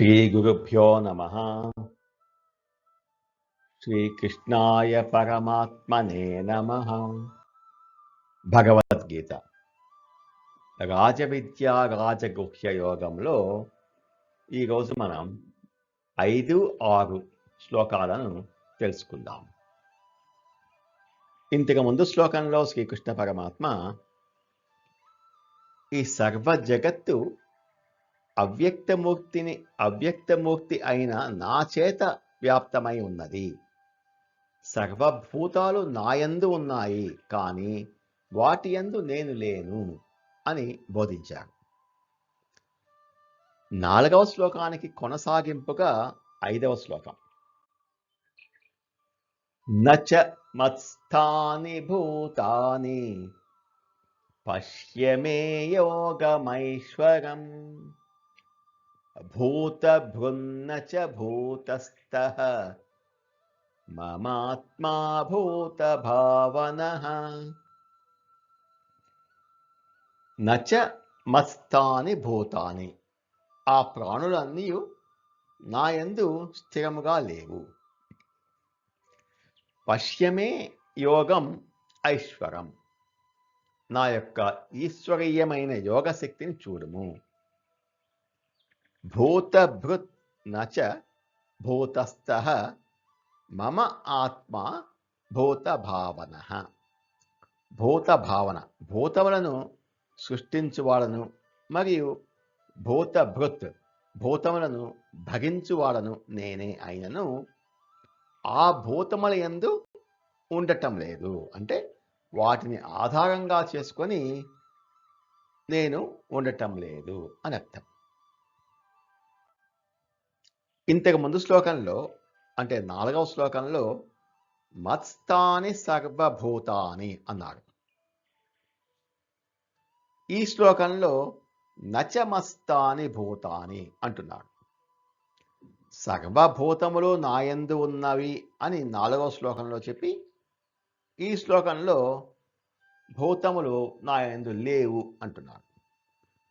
శ్రీగురుభ్యో నమ శ్రీకృష్ణాయ పరమాత్మనే నమ భగవద్గీత రాజవిద్య రాజగుహ్య యోగంలో ఈరోజు మనం ఐదు ఆరు శ్లోకాలను తెలుసుకుందాం. ఇంతకు ముందు శ్లోకంలో శ్రీకృష్ణ పరమాత్మ ఈ సర్వ జగత్తు అవ్యక్తమూర్తిని అవ్యక్తమూర్తి అయిన నా చేత వ్యాప్తమై ఉన్నది. సర్వభూతాలు నాయందు ఉన్నాయి కానీ వాటి యందు నేను లేను అని బోధించారు నాలుగవ శ్లోకానికి కొనసాగింపుగా ఐదవ శ్లోకం. నచ మత్స్థాని భూతాని పశ్యమే యోగమైశ్వరం. యోగమైశ్వరం భూతభృన్న చ భూతస్థః మమాత్మా భూతభావనః నచ మత్స్థాని భూతాని ఆ ప్రాణులన్నీ నాయందు స్థిరముగా లేవు। పశ్యమే యోగం ఐశ్వరం। నా యొక్క ఈశ్వరీయమైన యోగ శక్తిని చూడుము। భూతభృత్ నచ భూతస్థ మమ ఆత్మ భూత భావన భూత భావన భూతములను సృష్టించువాడను మరియు భూతభృత్ భూతములను భగించువాడను నేనే అయినను ఆ భూతముల ఎందు ఉండటం లేదు. అంటే వాటిని ఆధారంగా చేసుకొని నేను ఉండటం లేదు అని అర్థం ఇంతకు ముందు శ్లోకంలో అంటే నాలుగవ శ్లోకంలో మత్స్థాని సర్వభూతాని అన్నాడు ఈ శ్లోకంలో నచమస్తాని భూతాని అంటున్నాడు. సర్వభూతములు నాయందు ఉన్నవి అని నాలుగవ శ్లోకంలో చెప్పి ఈ శ్లోకంలో భూతములు నాయందు లేవు అంటున్నాడు.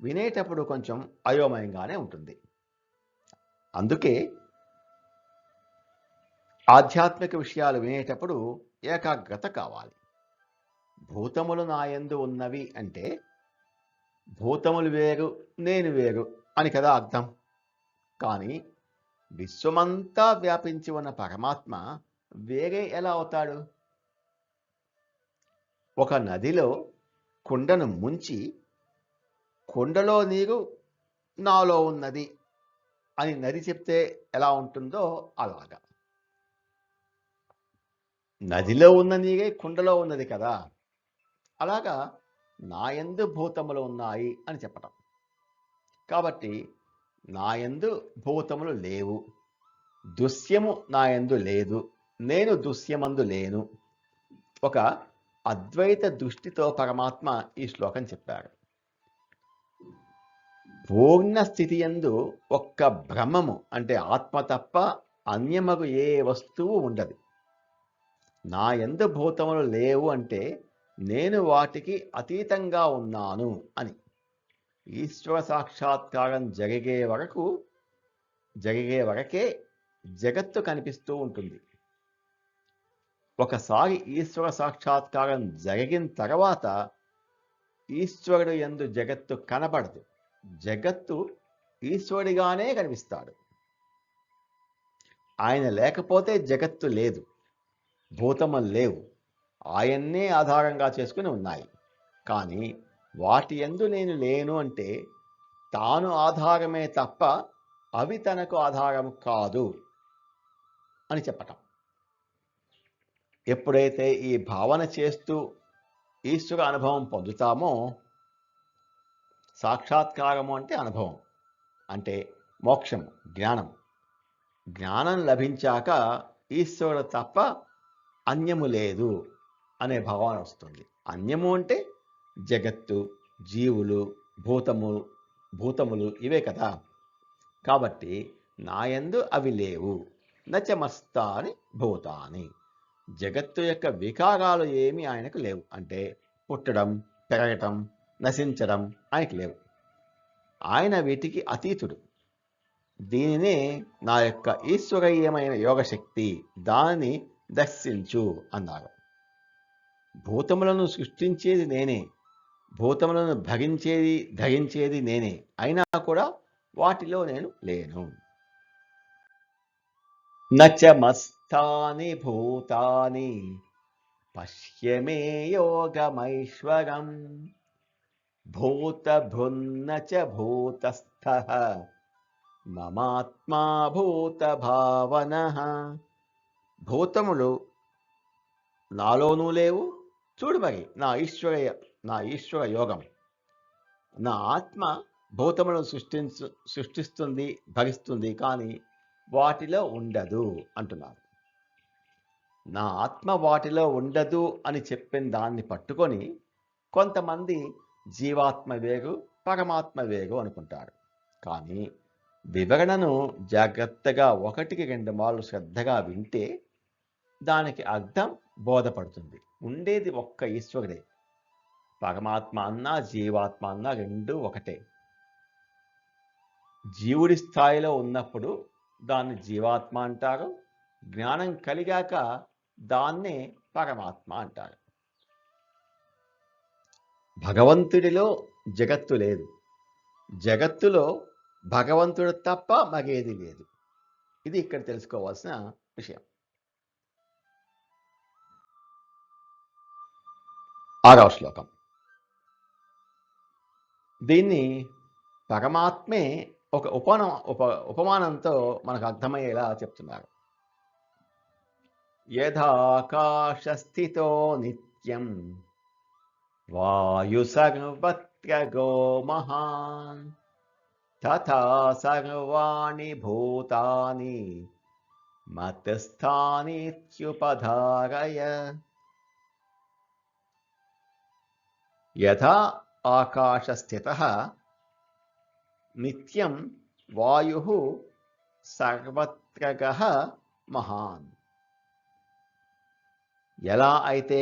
వినేటప్పుడు కొంచెం అయోమయంగానే ఉంటుంది. అందుకే ఆధ్యాత్మిక విషయాలు వినేటప్పుడు ఏకాగ్రత కావాలి. భూతములు నాయందు ఉన్నవి అంటే భూతములు వేరు నేను వేరు అని కదా అర్థం. కానీ విశ్వమంతా వ్యాపించి ఉన్న పరమాత్మ వేరే ఎలా అవుతాడు? ఒక నదిలో కుండను ముంచి కుండలో నీరు నాలో ఉన్నది అని నది చెప్తే ఎలా ఉంటుందో అలాగా. నదిలో ఉన్న నీరే కుండలో ఉన్నది కదా. అలాగా నాయందు భూతములు ఉన్నాయి అని చెప్పటం. కాబట్టి నాయందు భూతములు లేవు. దృశ్యము నాయందు లేదు. నేను దృశ్యమందు లేను. ఒక అద్వైత దృష్టితో పరమాత్మ ఈ శ్లోకం చెప్పారు పూర్ణ స్థితి ఎందు ఒక్క బ్రహ్మము అంటే ఆత్మ తప్ప అన్యమగు ఏ వస్తువు ఉండదు. నా ఎందు భూతములు లేవు అంటే నేను వాటికి అతీతంగా ఉన్నాను అని. ఈశ్వర సాక్షాత్కారం జరిగే వరకు జరిగే వరకే జగత్తు కనిపిస్తూ ఉంటుంది. ఒకసారి ఈశ్వర సాక్షాత్కారం జరిగిన తర్వాత ఈశ్వరుడు ఎందు జగత్తు కనబడదు. జగత్తు ఈశ్వరుడిగానే కనిపిస్తాడు. ఆయన లేకపోతే జగత్తు లేదు. భూతములు లేవు. ఆయన్నే ఆధారంగా చేసుకుని ఉన్నాయి. కానీ వాటి ఎందు నేను లేను అంటే తాను ఆధారమే తప్ప అవి తనకు ఆధారం కాదు అని చెప్పటం. ఎప్పుడైతే ఈ భావన చేస్తూ ఈశ్వర అనుభవం పొందుతామో సాక్షాత్కారము అంటే అనుభవం అంటే మోక్షం జ్ఞానం జ్ఞానం లభించాక ఈశ్వరుడు తప్ప అన్యము లేదు అనే భావన వస్తుంది. అన్యము అంటే జగత్తు జీవులు భూతము భూతములు ఇవే కదా. కాబట్టి నాయందు అవి లేవు. నచమస్తాని భూతాని. జగత్తు యొక్క వికారాలు ఏమీ ఆయనకు లేవు. అంటే పుట్టడం పెరగటం నశించడం ఆయనకు లేవు. ఆయన వీటికి అతీతుడు. దీనినే నా యొక్క ఈశ్వరీయమైన యోగశక్తి దానిని దర్శించు అన్నారు. భూతములను సృష్టించేది నేనే భూతములను భగించేది ధరించేది నేనే అయినా కూడా వాటిలో నేను లేను. నచమస్తాని భూతాని పశ్యమే యోగమైశ్వరం. భూతభృన్న చ భూతస్థ మమాత్మా భూత భావన భూతములు నాలోనూ లేవు చూడు మరి నా ఈశ్వర నా ఈశ్వర యోగం. నా ఆత్మ భూతములను సృష్టించు సృష్టిస్తుంది భరిస్తుంది కానీ వాటిలో ఉండదు అంటున్నారు. నా ఆత్మ వాటిలో ఉండదు అని చెప్పిన దాన్ని పట్టుకొని కొంతమంది జీవాత్మ వేరు పరమాత్మ వేరు అనుకుంటారు. కానీ వివరణను జాగ్రత్తగా ఒకటికి రెండు మార్లు శ్రద్ధగా వింటే దానికి అర్థం బోధపడుతుంది. ఉండేది ఒక్క ఈశ్వరుడే. పరమాత్మ అన్నా జీవాత్మ అన్నా రెండు ఒకటే. జీవుడి స్థాయిలో ఉన్నప్పుడు దాన్ని జీవాత్మ అంటారు. జ్ఞానం కలిగాక దాన్నే పరమాత్మ అంటారు. భగవంతుడిలో జగత్తు లేదు. జగత్తులో భగవంతుడు తప్ప మగేది లేదు. ఇది ఇక్కడ తెలుసుకోవాల్సిన విషయం. ఆరవ శ్లోకం. దీన్ని పరమాత్మే ఒక ఉపన ఉప ఉపమానంతో మనకు అర్థమయ్యేలా చెప్తున్నారు. యథాకాశస్థితో నిత్యం వాయు సర్వత్ర గో మహాన్ తథా సర్వాణి భూతాని మతస్థానిత్యుపధారయ యథా ఆకాశస్థిత నిత్యం వాయు సర్వత్రగ మహాన్ ఎలా అయితే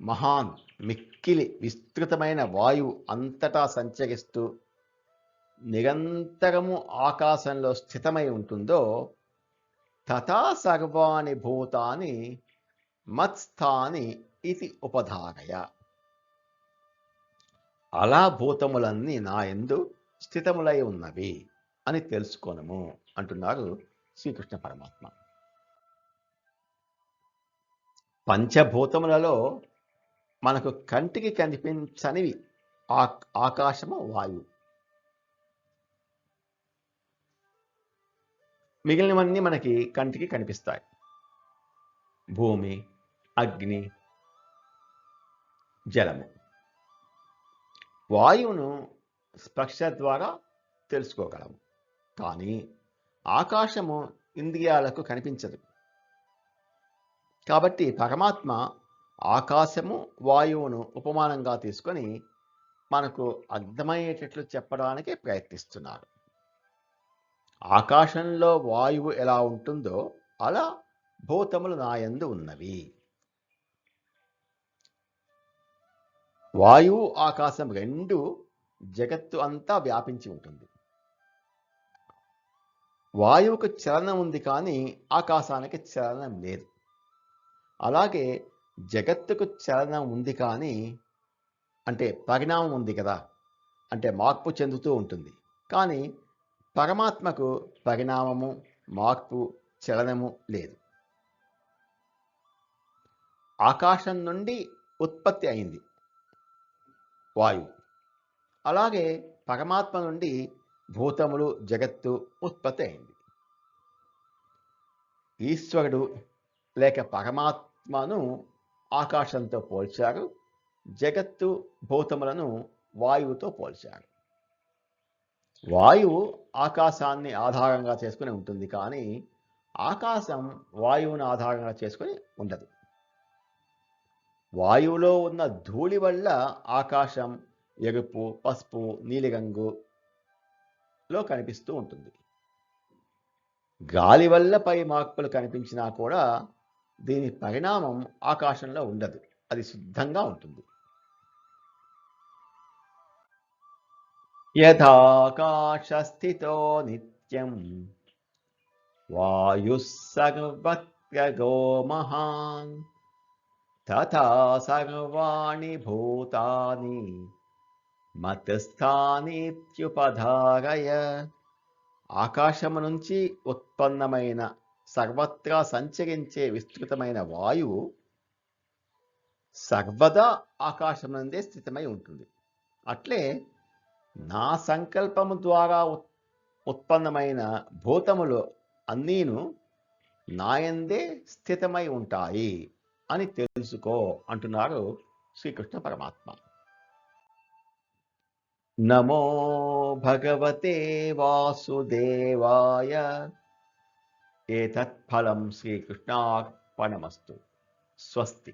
మహాన్ మిక్కిలి విస్తృతమైన వాయువు అంతటా సంచరిస్తూ నిరంతరము ఆకాశంలో స్థితమై ఉంటుందో తథా సర్వాణి భూతాని మత్స్థాని ఇది ఉపధారయ. అలా భూతములన్నీ నా ఎందు స్థితములై ఉన్నవి అని తెలుసుకోనము అంటున్నారు శ్రీకృష్ణ పరమాత్మ. పంచభూతములలో మనకు కంటికి కనిపించనివి. ఆ ఆకాశము వాయువు. మిగిలినవన్నీ మనకి కంటికి కనిపిస్తాయి. భూమి అగ్ని జలము. వాయువును స్పర్శ ద్వారా తెలుసుకోగలము. కానీ ఆకాశము ఇంద్రియాలకు కనిపించదు. కాబట్టి పరమాత్మ ఆకాశము వాయువును ఉపమానంగా తీసుకొని మనకు అర్థమయ్యేటట్లు చెప్పడానికి ప్రయత్నిస్తున్నారు. ఆకాశంలో వాయువు ఎలా ఉంటుందో అలా భూతములు నాయందు ఉన్నవి. వాయువు ఆకాశం రెండు జగత్తు అంతా వ్యాపించి ఉంటుంది. వాయువుకు చలనం ఉంది కానీ ఆకాశానికి చలనం లేదు. అలాగే జగత్తుకు చలనం ఉంది కానీ అంటే పరిణామం ఉంది కదా అంటే మార్పు చెందుతూ ఉంటుంది. కానీ పరమాత్మకు పరిణామము మార్పు చలనము లేదు. ఆకాశం నుండి ఉత్పత్తి అయింది. వాయువు. అలాగే పరమాత్మ నుండి భూతములు జగత్తు ఉత్పత్తి అయింది. ఈశ్వరుడు లేక పరమాత్మను ఆకాశంతో పోల్చారు జగత్తు భూతములను వాయువుతో పోల్చారు. వాయువు ఆకాశాన్ని ఆధారంగా చేసుకుని ఉంటుంది కానీ ఆకాశం వాయువును ఆధారంగా చేసుకుని ఉండదు. వాయువులో ఉన్న ధూళి వల్ల ఆకాశం ఎరుపు పసుపు నీలిరంగులో కనిపిస్తూ ఉంటుంది. గాలి వల్ల పై మార్పులు కనిపించినా కూడా దీని పరిణామం ఆకాశంలో ఉండదు. అది శుద్ధంగా ఉంటుంది. యథాకాశస్థితో నిత్యం వాయు వాయుः మహాన్ తథా సర్వాణి భూతాని మతస్థానిత్యుపధారయ. ఆకాశము నుంచి ఉత్పన్నమైన సర్వత్రా సంచరించే విస్తృతమైన వాయువు సర్వదా ఆకాశం నందే స్థితమై ఉంటుంది. అట్లే నా సంకల్పము ద్వారా ఉత్- ఉత్పన్నమైన భూతములు అన్నీను నాయందే స్థితమై ఉంటాయి అని తెలుసుకో అంటున్నారు శ్రీకృష్ణ పరమాత్మ. నమో భగవతే వాసుదేవాయ ఏతత్ఫలం శ్రీకృష్ణార్పణమస్తు స్వస్తి